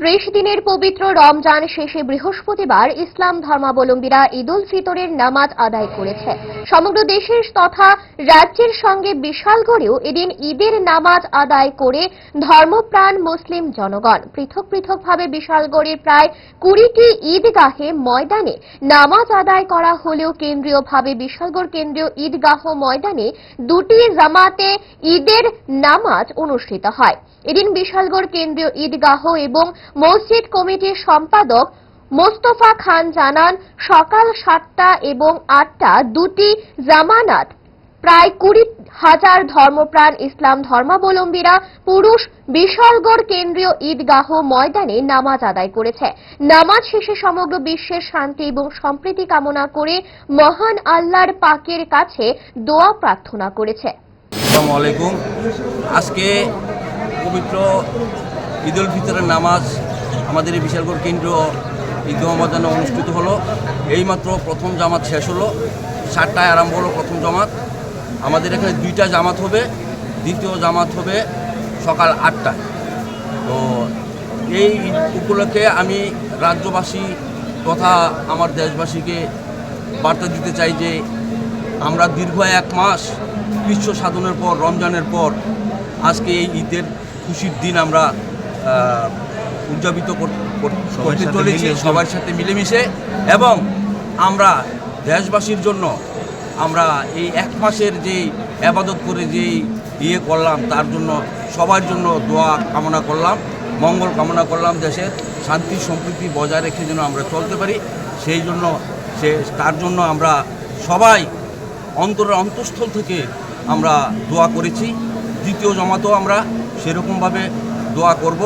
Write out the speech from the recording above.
ত্রিশ দিনের পবিত্র রমজান শেষে বৃহস্পতিবার ইসলাম ধর্মাবলম্বীরা ঈদ উল ফিতরের নামাজ আদায় করেছে। সমগ্র দেশের তথা রাজ্যের সঙ্গে বিশালগড়েও এদিন ঈদের নামাজ আদায় করে ধর্মপ্রাণ মুসলিম জনগণ। পৃথক পৃথকভাবে বিশালগড়ের প্রায় কুড়িটি ঈদগাহে ময়দানে নামাজ আদায় করা হলেও কেন্দ্রীয়ভাবে বিশালগড় কেন্দ্রীয় ঈদগাহ ময়দানে দুটি জামাতে ঈদের নামাজ অনুষ্ঠিত হয়। এদিন বিশালগড় কেন্দ্রীয় ঈদগাহ এবং মসজিদ কমিটির সম্পাদক মোস্তফা খান জানান, সকাল সাতটা এবং আটটা দুটি জামানাত, প্রায় কুড়ি হাজার ধর্মপ্রাণ ইসলাম ধর্মাবলম্বীরা পুরুষ বিশালগড় কেন্দ্রীয় ঈদগাহ ময়দানে নামাজ আদায় করেছে। নামাজ শেষে সমগ্র বিশ্বের শান্তি এবং সম্প্রীতি কামনা করে মহান আল্লাহর পাকের কাছে দোয়া প্রার্থনা করেছে। আজকে পবিত্র ঈদ উল ফিতরের নামাজ আমাদের এই বিশালগড় কেন্দ্র ঈদগাহ ময়দানে অনুষ্ঠিত হলো। এইমাত্র প্রথম জামাত শেষ হলো, সাতটায় আরম্ভ হলো প্রথম জামাত। আমাদের এখানে দুইটা জামাত হবে, দ্বিতীয় জামাত হবে সকাল আটটায়। তো এই ঈদ উপলক্ষে আমি রাজ্যবাসী তথা আমার দেশবাসীকে বার্তা দিতে চাই যে আমরা দীর্ঘ এক মাস বিশ্ব সাধনের পর, রমজানের পর আজকে এই ঈদের খুশির দিন আমরা উদযাপিত কর- কর- করতে চলেছি সবার সাথে মিলেমিশে এবং আমরা দেশবাসীর জন্য আমরা এই এক মাসের যেই আবাদত করে যেই ইয়ে করলাম তার জন্য সবার জন্য দোয়া কামনা করলাম মঙ্গল কামনা করলাম দেশের শান্তি সম্প্রীতি বজায় রেখে যেন আমরা চলতে পারি সেই জন্য সে তার জন্য আমরা সবাই অন্তরের অন্তঃস্থল থেকে আমরা দোয়া করেছি দ্বিতীয় জমাতেও আমরা সেরকমভাবে দোয়া করব।